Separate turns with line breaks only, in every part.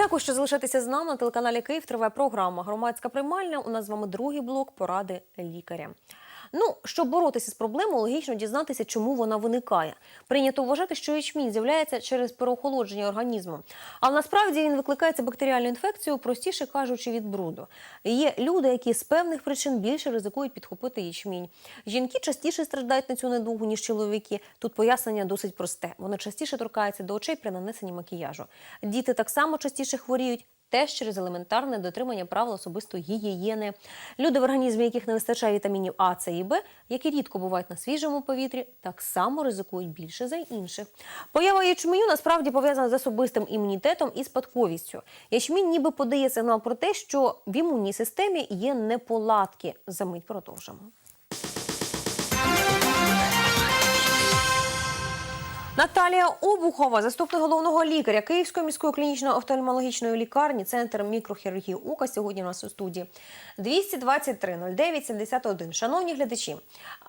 Дякую, що залишаєтеся з нами на телеканалі Київ. Триває програма Громадська приймальня. У нас з вами другий блок поради лікаря. Ну, щоб боротися з проблемою, логічно дізнатися, чому вона виникає. Прийнято вважати, що ячмінь з'являється через переохолодження організму. Але насправді він викликається бактеріальною інфекцією, простіше кажучи, від бруду. Є люди, які з певних причин більше ризикують підхопити ячмінь. Жінки частіше страждають на цю недугу, ніж чоловіки. Тут пояснення досить просте. Вони частіше торкаються до очей при нанесенні макіяжу. Діти так само частіше хворіють. Теж через елементарне дотримання правил особистої гігієни. Люди, в організмі яких не вистачає вітамінів А, С і Б, які рідко бувають на свіжому повітрі, так само ризикують більше за інших. Поява ячменю насправді пов'язана з особистим імунітетом і спадковістю. Ячмінь ніби подає сигнал про те, що в імунній системі є неполадки. Замить продовжимо. Наталія Обухова, заступник головного лікаря Київської міської клінічної офтальмологічної лікарні, центр мікрохірургії УКА. Сьогодні у нас у студії 223 09 71. Шановні глядачі,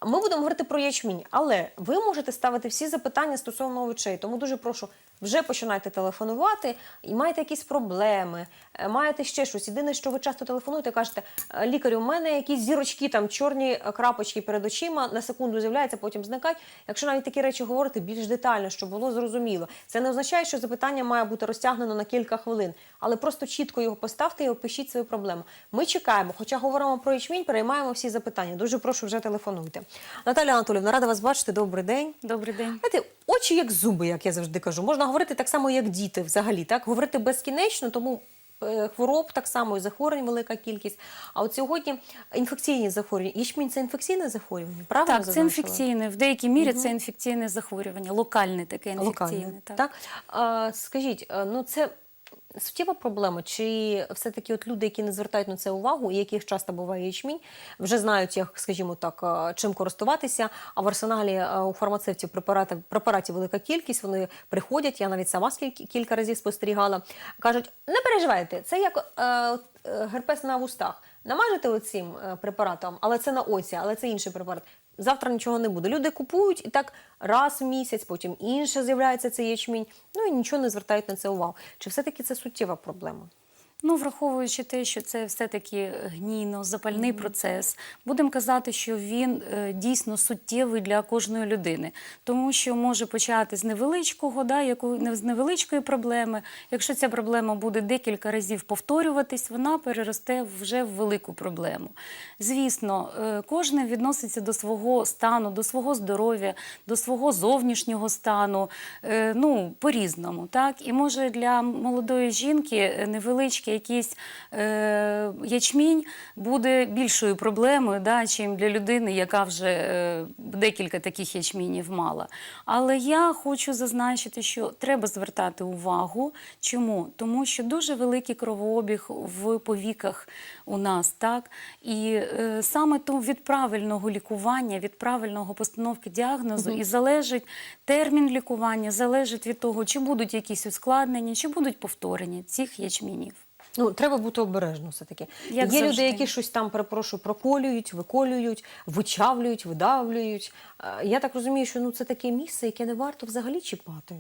ми будемо говорити про ячмінь, але ви можете ставити всі запитання стосовно овочей. Тому дуже прошу, вже починайте телефонувати і маєте якісь проблеми, е, маєте ще щось. Єдине, що ви часто телефонуєте, кажете, «Е, лікарю, у мене якісь зірочки, там чорні е, крапочки перед очима, на секунду з'являються, потім зникають. Якщо навіть такі речі говорити більш детально, щоб було зрозуміло, це не означає, що запитання має бути розтягнено на кілька хвилин, але просто чітко його поставте і опишіть свою проблему. Ми чекаємо, хоча говоримо про ячмінь, переймаємо всі запитання. Дуже прошу вже телефонуйте. Наталя Анатолівна, рада вас бачити. Добрий день.
Добрий день.
Очі як зуби, як я завжди кажу. Можна говорити так само, як діти взагалі. Так говорити безкінечно, тому е, хвороб так само і захворювань велика кількість. А от сьогодні інфекційні захворювання. Ячмінь це інфекційне захворювання, правильно?
Так, це інфекційне. В деякій мірі це інфекційне захворювання, локальне таке інфекційне.
Локальне.
Так.
Так? А, скажіть, ну це суттєва проблема? Чи все-таки от люди, які не звертають на це увагу, і яких часто буває ячмінь, вже знають, як, скажімо так, чим користуватися, а в арсеналі у фармацевтів препаратів, препаратів велика кількість, вони приходять, я навіть сама кілька разів спостерігала, кажуть, не переживайте, це як е, е, герпес на вустах. Намажете оцим е, препаратом, але це на оці, але це інший препарат. Завтра нічого не буде. Люди купують і так раз в місяць, потім інше з'являється цей ячмінь. Ну і нічого не звертають на це увагу. Чи все-таки це суттєва проблема?
Ну, враховуючи те, що це все-таки гнійно, запальний процес, будемо казати, що він е, дійсно суттєвий для кожної людини, тому що може почати з невеличкого, да, яку, з невеличкої проблеми. Якщо ця проблема буде декілька разів повторюватись, вона переросте вже в велику проблему. Звісно, е, кожен відноситься до свого стану, до свого здоров'я, до свого зовнішнього стану, е, ну, по-різному. Так? І може для молодої жінки е, невеличкий якийсь е, ячмінь буде більшою проблемою, да, чим для людини, яка вже е, декілька таких ячмінів мала. Але я хочу зазначити, що треба звертати увагу. Чому? Тому що дуже великий кровообіг в повіках у нас, так? І е, саме то від правильного лікування, від правильного постановки діагнозу і залежить термін лікування, залежить від того, чи будуть якісь ускладнення, чи будуть повторення цих ячмінів.
Ну, треба бути обережно все-таки.
Як
Є
завжди.
люди, які щось там, перепрошую, проколюють, виколюють, вичавлюють, видавлюють. Я так розумію, що ну, це таке місце, яке не варто взагалі чіпати.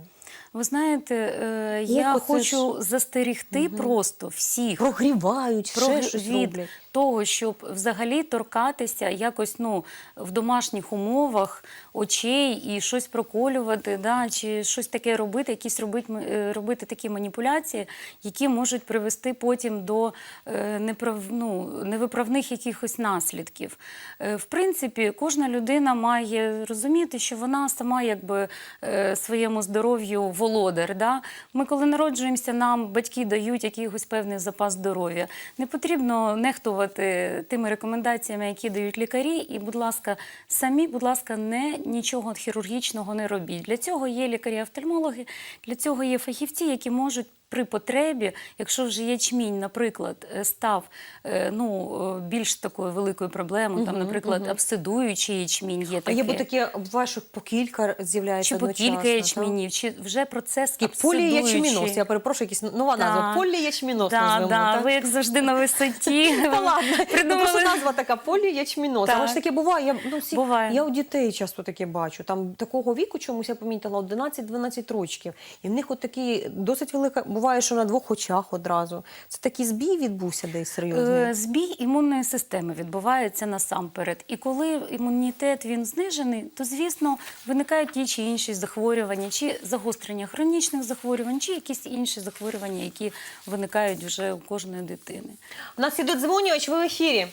Ви знаєте, е, я хочу застерігти просто всіх
Прогрівають,
про
ще щось
від
роблять.
Того, щоб взагалі торкатися якось ну, в домашніх умовах очей і щось проколювати, да, чи щось таке робити, якісь робити, е, робити такі маніпуляції, які можуть привести потім до е, неправ, ну, невиправних якихось наслідків. Е, В принципі, кожна людина має розуміти, що вона сама якби своєму здоров'ю володар. Да? Ми, коли народжуємося, нам батьки дають якийсь певний запас здоров'я. Не потрібно нехтувати тими рекомендаціями, які дають лікарі. І, будь ласка, самі, будь ласка, не нічого хірургічного не робіть. Для цього є лікарі-офтальмологи, для цього є фахівці, які можуть. При потребі, якщо вже ячмінь, наприклад, е, став е, ну, е, більш такою великою проблемою, там, наприклад, обсидуючий ячмінь є
А є бо таке що по кілька з'являється
Чи по кілька ячмінів, чи вже процес абсидуючий.
поліячміноз, я перепрошую, якась нова назва.
Так.
Поліячміноз
Да,
назвемо.
да,
так?
ви як завжди на висоті.
Та ладно, ну,
Придумали.
назва така поліячміноз. Але ж таке буває. Я, ну, у дітей часто таке бачу. Там такого віку чомусь я помітила 11-12 років. І в них от такі досить велика, буває, що на двох очах одразу. Це такий збій відбувся десь серйозний.
Е, Збій імунної системи відбувається насамперед. І коли імунітет він знижений, то звісно виникають ті чи інші захворювання, чи загострення хронічних захворювань, чи якісь інші захворювання, які виникають вже у кожної дитини.
У нас іде дзвонювач, ви в ефірі.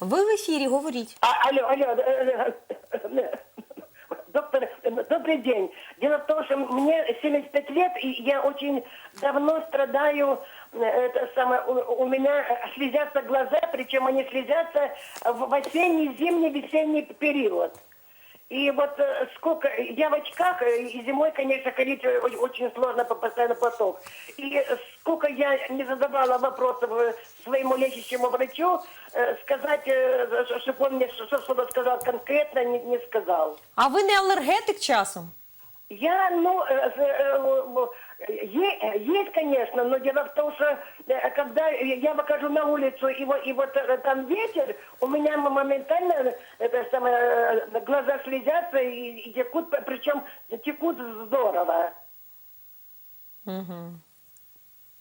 Ви в ефірі, говоріть.
А, алло, алло, э, э, доктор, э, добрый день. Дело в том, что мне 75 лет, и я очень давно страдаю, э, это самое, у, у меня э, слезятся глаза, причем они слезятся в в осенний, зимний, весенний период. И вот э, сколько, я в очках, э, и зимой, конечно, ходить э, о- очень сложно по постоянно поток. И э, сколько я не задавала вопросов э, своему лечащему врачу, э, сказать, чтобы он мне что- что-то сказал конкретно, не, не сказал.
А ви не алергетик часом?
Я, ну, э, э, э, е- есть, конечно, но дело в том, что э, когда я выхожу на улицу, и вот, и вот э, там ветер, у меня моментально э, это самое, э, глаза слезятся и, и текут, причем текут здорово. И,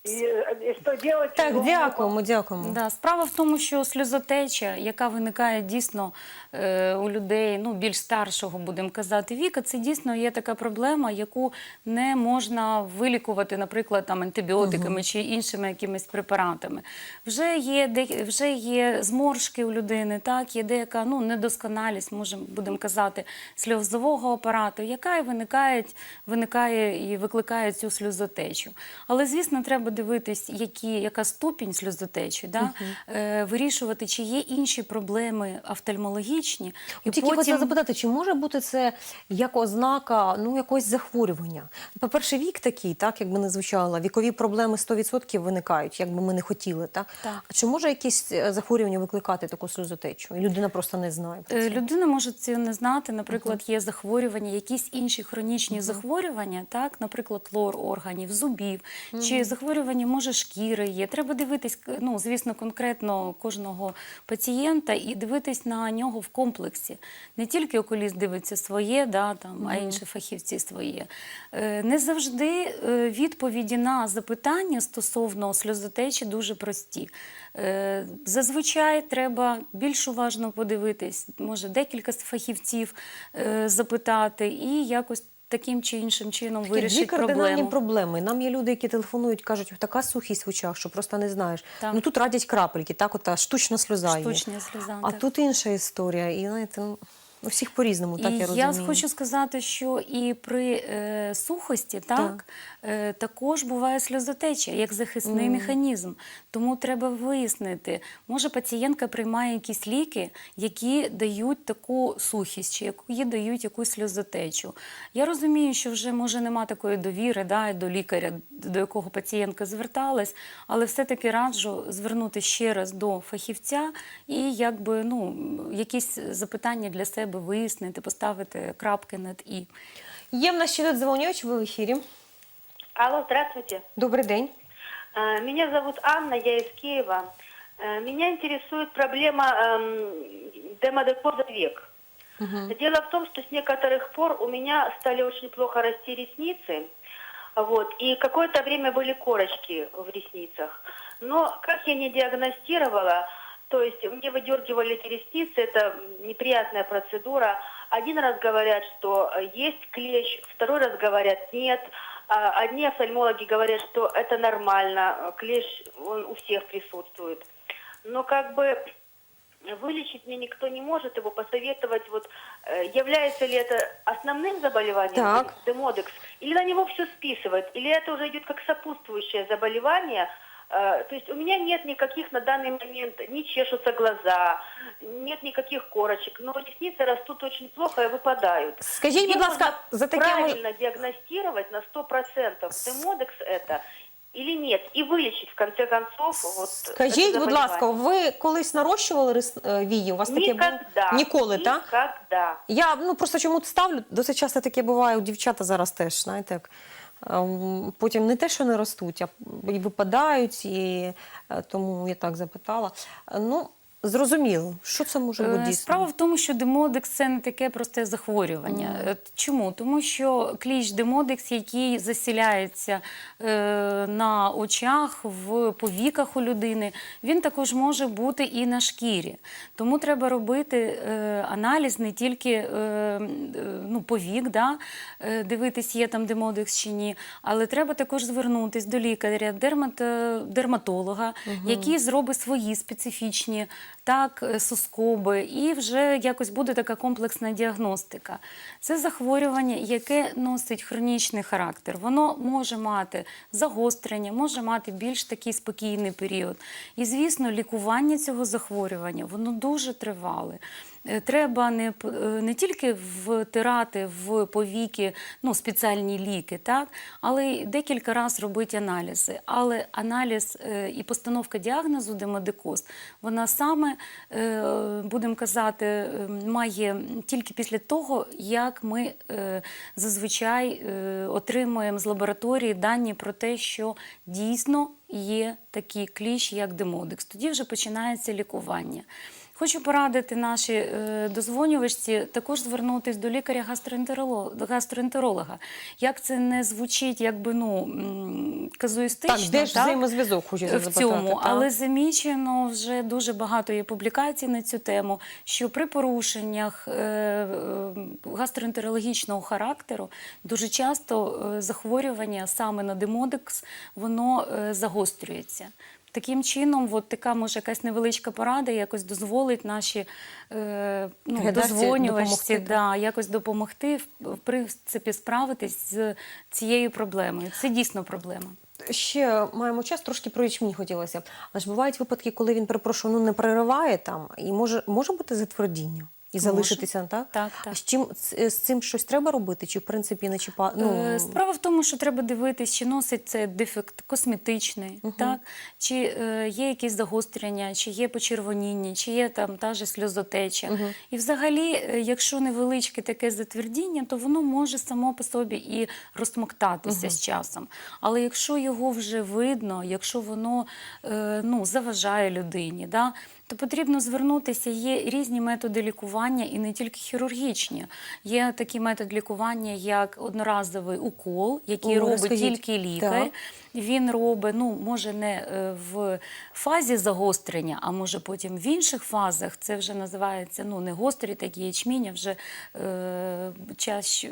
э, и что делать?
Так, дякуємо, дякуємо.
Да, справа в тому, що сльозотеча, яка виникає дійсно е, у людей ну, більш старшого, будемо казати, віка, це дійсно є така проблема, яку не можна вилікувати, наприклад, там, антибіотиками чи іншими якимись препаратами. Вже є, де, вже є зморшки у людини, так, є деяка ну, недосконалість, можемо, будемо казати, сльозового апарату, яка і виникає, виникає і викликає цю сльозотечу. Але, звісно, треба дивитись, які, яка ступінь сльозотечі, да? е, вирішувати, чи є інші проблеми офтальмологічні. І
Тільки хотіла запитати, чи може бути це як ознака ну, якогось захворювання? По-перше, вік такий, так, якби не звучало, вікові проблеми 100% виникають, як би ми не хотіли. Так?
Так.
А чи може якісь е, захворювання викликати таку сльозотечу? І людина просто не знає. про
Е. Людина може це не знати. Наприклад, є захворювання, якісь інші хронічні захворювання, так, наприклад, лор органів, зубів, чи захворювання може шкіри є. Треба дивитись, ну звісно, конкретно кожного пацієнта і дивитись на нього в комплексі. Не тільки окуліст дивиться своє, да, там, а інші фахівці своє. Е, Не завжди е, відповіді на запитання стосовно сльозотечі дуже прості. Е, Зазвичай треба більш уважно подивитись, може декілька фахівців запитати і якось таким чи іншим чином
Такі дві
вирішити
кардинальні
проблему.
проблеми. Нам є люди, які телефонують, кажуть, така сухість в очах, що просто не знаєш.
Так.
Ну тут радять крапельки, так, ота штучна сльоза є.
Штучна сльоза,
А
так.
тут інша історія. І знаєте, ну, у всіх по-різному, так
і
я розумію.
я хочу сказати, що і при е, сухості так,
Так.
Е, також буває сльозотеча як захисний механізм. Тому треба вияснити, може пацієнтка приймає якісь ліки, які дають таку сухість, чи які дають якусь сльозотечу. Я розумію, що вже може нема такої довіри да, до лікаря, до якого пацієнтка зверталась, але все-таки раджу звернутися ще раз до фахівця і якби ну якісь запитання для себе вияснити, поставити крапки над і.
Є в нас ще додзвонювач, ви в ефірі.
Алло, здравствуйте.
Добрий день.
Э, Меня зовут Анна, я из Киева. Э, Меня интересует проблема эм, демодекоза век. Дело в том, что с некоторых пор у меня стали очень плохо расти ресницы. Вот, и какое-то время были корочки в ресницах. Но как я не диагностировала, то есть мне выдергивали эти ресницы, это неприятная процедура. Один раз говорят, что есть клещ, второй раз говорят нет. А Одни офтальмологи говорят, что это нормально, клещ он у всех присутствует. Но как бы вылечить мне никто не может его посоветовать. Вот э, является ли это основным заболеванием
Так.
демодекс, или на него все списывают, или это уже идет как сопутствующее заболевание. Э, То есть у меня нет никаких на данный момент, не чешутся глаза, нет никаких корочек, но ресницы растут очень плохо и выпадают.
Скажіть, будь
Где
ласка,
можно
за таке мож-
правильно диагностировать на 100% демодекс это или нет, и вылечить в конце концов вот
Скажіть,
это
будь ласка,
заболевание.
ви колись нарощували рис- е, вії? У вас таке було?
Никогда.
Ніколи, так?
Никогда.
Я ну просто чому це ставлю? Досить часто таке буває у дівчата зараз теж, знаєте, як ем, потім не те, що не ростуть, а і випадають, і е, тому я так запитала. Е, Ну, зрозуміло, що це може бути
Е,
дійсно?
Справа в тому, що демодекс це не таке просте захворювання. Е, Чому? Тому що кліщ демодекс, який засіляється е, на очах, в повіках у людини, він також може бути і на шкірі. Тому треба робити е, аналіз не тільки е, ну, повік, да, е, дивитись, є там демодекс чи ні, але треба також звернутись до лікаря, дермато, дерматолога, який зробить свої специфічні так, е, соскоби, і вже якось буде така комплексна діагностика. Це захворювання, яке носить хронічний характер. Воно може мати загострення, може мати більш такий спокійний період. І, звісно, лікування цього захворювання воно дуже тривале. Е, Треба не, е, не тільки втирати в повіки ну, спеціальні ліки, так? але й декілька разів робити аналізи. Але аналіз і постановка діагнозу демодикоз, вона саме, е, будемо казати, е, має тільки після того, як ми е, зазвичай е, отримуємо з лабораторії дані про те, що дійсно є такий кліщ, як демодекс. Тоді вже починається лікування. Хочу порадити наші е, дозвонювачці також звернутися до лікаря-гастроентеролога. гастроентеролога. Як це не звучить, якби ну казуїстично,
Так, де ж взаємозв'язок, хочеться
в цьому,
так.
але замічено вже дуже багато є публікацій на цю тему, що при порушеннях е, гастроентерологічного характеру дуже часто е, захворювання саме на демодекс воно загострюється. Таким чином, от така може якась невеличка порада якось дозволить наші е, ну, дозвонювачці
допомогти,
да, якось допомогти в, принципі справитись з цією проблемою. Це дійсно проблема.
Ще маємо час, трошки про ячмінь хотілося. Але ж бувають випадки, коли він, перепрошую, ну не перериває там, і може, може бути затвердіння і залишитися, так?
Так,
А з чим з, з цим щось треба робити? Чи в принципі не чіпа... ну,
Е, Справа в тому, що треба дивитись, чи носить це дефект косметичний, так? чи е, є якісь загострення, чи є почервоніння, чи є там та же сльозотеча. І взагалі, е, якщо невеличке таке затвердіння, то воно може само по собі і розмоктатися з часом. Але якщо його вже видно, якщо воно е, ну, заважає людині, да? То потрібно звернутися. Є різні методи лікування і не тільки хірургічні. Є такий метод лікування, як одноразовий укол, який
О,
робить
розкажіть.
тільки лікар.
Так.
Він робить, ну може не е, в фазі загострення, а може потім в інших фазах. Це вже називається ну не гострі такі ячміння, вже е, час,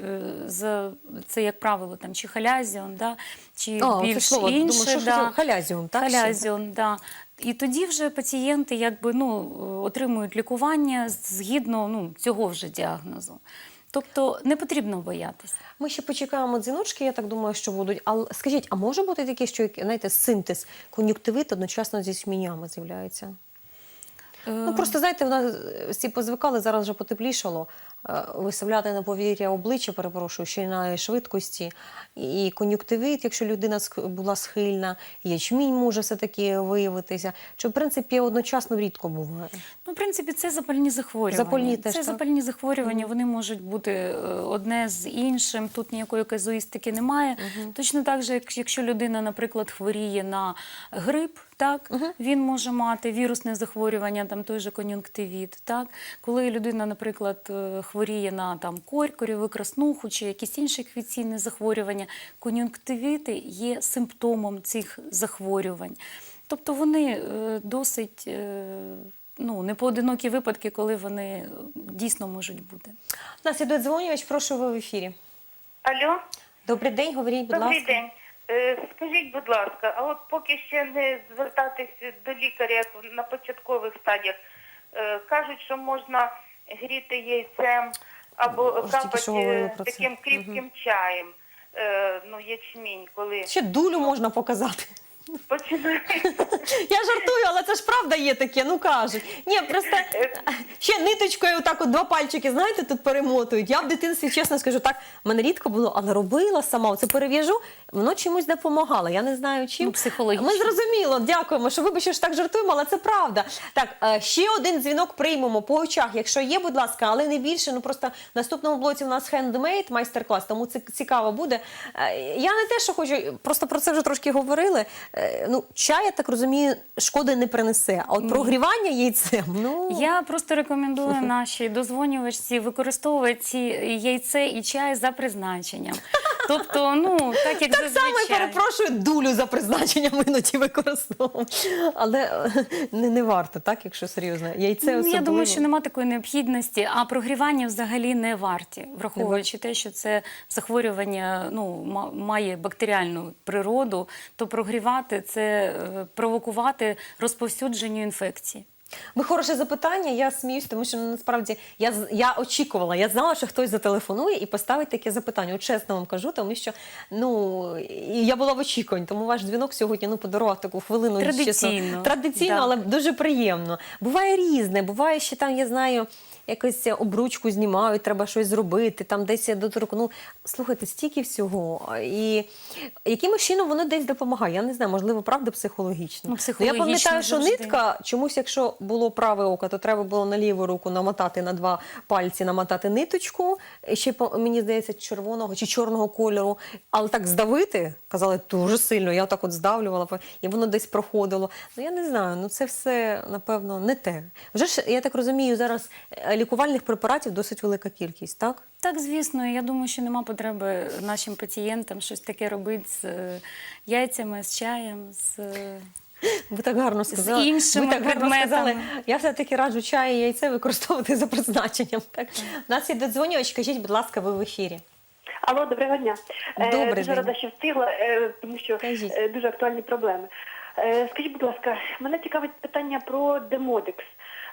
е, це як правило там чи халязіон, да, чи
оце
більш
слово, думаю,
інше.
що ж
да.
це? Халязіон, так?
Халязіон, да. І тоді вже пацієнти якби, ну, отримують лікування згідно ну, цього вже діагнозу. Тобто не потрібно боятися.
Ми ще почекаємо дзвіночки, я так думаю, що будуть. Але скажіть, а може бути таке, що знаєте, синтез кон'юктивит одночасно зі смінями з'являється? Ну просто знаєте, в нас всі позвикали, зараз вже потеплішало. е, Виставляти на повір'я обличчя, перепрошую, ще й на швидкості. І кон'юктивит, якщо людина була схильна, ячмінь може все-таки виявитися. Чи в принципі одночасно рідко буває?
Ну, в принципі, це запальні захворювання.
Запальні теж,
це
так?
запальні захворювання, вони можуть бути е, одне з іншим. Тут ніякої казуїстики немає. Точно так же, як- якщо людина, наприклад, хворіє на грип, так він може мати вірусне захворювання, там той же кон'юнктивіт. Так, коли людина, наприклад, е, хворіє на там корь, корьову краснуху чи якісь інші інфекційні захворювання, кон'юнктивіти є симптомом цих захворювань. Тобто вони е, досить. е, Ну, непоодинокі випадки, коли вони дійсно можуть бути.
У нас іде дзвонювач, прошу ви в ефірі.
Алло,
Добрий день, говоріть, будь
добрий
ласка.
день. Е, Скажіть, будь ласка, а от поки ще не звертатись до лікаря як на початкових стадіях, е, кажуть, що можна гріти яйцем або
Ось
капати таким кріпким чаєм, е, ну, ячмінь, коли
Ще дулю можна показати.
Починає.
Я жартую, але це ж правда є таке, ну кажуть. Ні, просто ще ниточкою отак от два пальчики, знаєте, тут перемотують. Я в дитинстві, чесно скажу, так, в мене рідко було, але робила сама. Оце перев'яжу, воно чомусь допомагало. Я не знаю чим.
Ну, психологічно.
Ми зрозуміло, дякуємо, що вибачте, що так жартуємо, але це правда. Так, е, ще один дзвінок приймемо по очах, якщо є, будь ласка, але не більше. Ну просто в наступному блоці у нас хендмейд майстер-клас, тому це цікаво буде. Е, Я не те, що хочу, просто про це вже трошки говорили. Е, ну, чай, я так розумію, шкоди не принесе. А от прогрівання яйцем, ну
Я просто рекомендую нашій дозвонювачці використовувати ці яйце і чай за призначенням. Тобто, ну так як
так само я перепрошую дулю за призначенням іноді використовую. Але е, не, не варто, так, якщо серйозно. Яйце
Ну,
особливо.
Я думаю, що немає такої необхідності, а прогрівання взагалі не варті, враховуючи те, що це захворювання ну, ма- має бактеріальну природу, то прогрівати це е, провокувати розповсюдженню інфекції.
Ви хороше запитання. Я сміюсь, тому що ну, насправді я я очікувала, я знала, що хтось зателефонує і поставить таке запитання. От чесно вам кажу, тому що ну я була в очікуванні, тому ваш дзвінок сьогодні ну подарував таку хвилину чесно,
Традиційно.
традиційно,
Да.
але дуже приємно. Буває різне, буває, ще там я знаю. Якось обручку знімають, треба щось зробити, там десь я доторку. Ну, слухайте, стільки всього. І якимось чином воно десь допомагає. Я не знаю, можливо, правда психологічно.
Ну,
я
психологічно
пам'ятаю, що
завжди.
нитка чомусь, якщо було праве око, то треба було на ліву руку намотати на два пальці, намотати ниточку. Ще мені здається, червоного чи чорного кольору, але так здавити, казали, дуже сильно. Я так от здавлювала, і воно десь проходило. Ну я не знаю. Ну це все напевно не те. Вже ж я так розумію, зараз е, лікувальних препаратів досить велика кількість, так?
Так, звісно, я думаю, що нема потреби нашим пацієнтам щось таке робити з е, яйцями, з чаєм, з е,
Ви так гарно сказали.
іншими
Ви так гарно
предметами.
сказали. Я все-таки раджу чай і яйце використовувати за призначенням. Так? У нас є додзвонювач, кажіть, будь ласка, ви в ефірі.
Алло, доброго дня. Е,
Добрий
дуже
день.
рада, що встигла, е, тому що
Кажіть.
е, дуже актуальні проблеми. Е, Скажіть, будь ласка, мене цікавить питання про демодекс.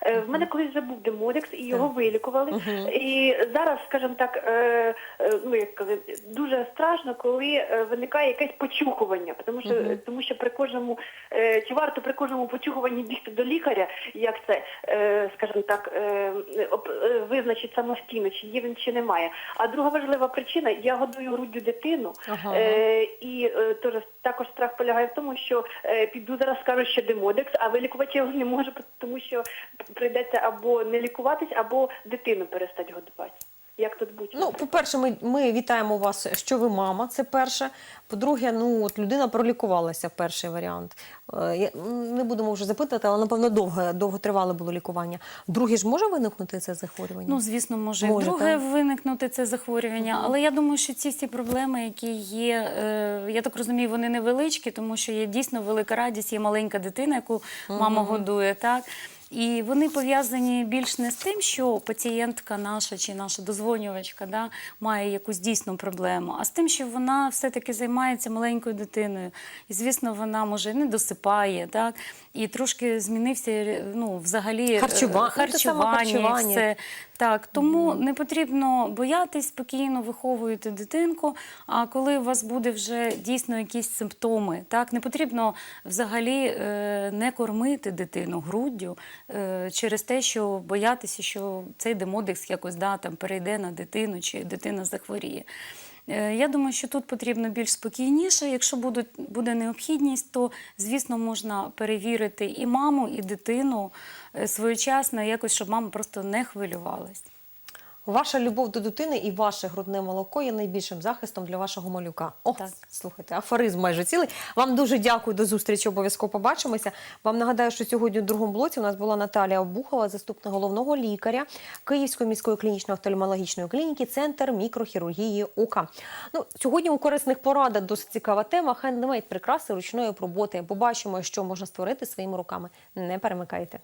Е, В мене колись вже був демодекс, і його вилікували. І зараз, скажімо так, е, е, ну як казати, дуже страшно, коли е, виникає якесь почухування, тому що тому що при кожному е, чи варто при кожному почухуванні бігти до лікаря, як це, е, скажімо так, е, об- е, визначить самостійно, чи є він чи немає. А друга важлива причина: я годую груддю дитину,
Ага.
е, і е, теж також страх полягає в тому, що е, піду зараз скажу, що демодекс, а вилікувати я його не можу, тому що прийдеться або не лікуватись, або дитину перестати годувати. Як тут бути?
Ну, по-перше, ми, ми вітаємо вас, що ви мама. Це перше. По-друге, ну от людина пролікувалася. Перший варіант. Е, не будемо вже запитати, але напевно довго, довго тривале було лікування. Друге ж може виникнути це захворювання?
Ну, звісно, може,
Може,
друге
так.
виникнути це захворювання. Але я думаю, що ці всі проблеми, які є, е, я так розумію, вони невеличкі, тому що є дійсно велика радість, є маленька дитина, яку мама годує. так. І вони пов'язані більш не з тим, що пацієнтка наша чи наша дозвонювачка да, має якусь дійсну проблему, а з тим, що вона все-таки займається маленькою дитиною. І, звісно, вона може не досипає, так, і трошки змінився ну, взагалі харчування,
Харчува- це,
харчування,
харчування.
і все. Так, тому не потрібно боятись, спокійно виховуєте дитинку. А коли у вас буде вже дійсно якісь симптоми, так не потрібно взагалі е, не кормити дитину груддю е, через те, що боятися, що цей демодекс якось да, там, перейде на дитину чи дитина захворіє. Е, Я думаю, що тут потрібно більш спокійніше. Якщо будуть, буде необхідність, то звісно можна перевірити і маму, і дитину е, своєчасно, якось, щоб мама просто не хвилювалась.
Ваша любов до дитини і ваше грудне молоко є найбільшим захистом для вашого малюка. О,
Так.
слухайте, афоризм майже цілий. Вам дуже дякую до зустрічі. Обов'язково побачимося. Вам нагадаю, що сьогодні у другому блоці у нас була Наталія Обухова, заступник головного лікаря Київської міської клінічно-офтальмологічної клініки, центр мікрохірургії ока. Ну сьогодні у корисних порадах досить цікава тема. Хендмейд прикраси ручної роботи. Побачимо, що можна створити своїми руками. Не перемикайте.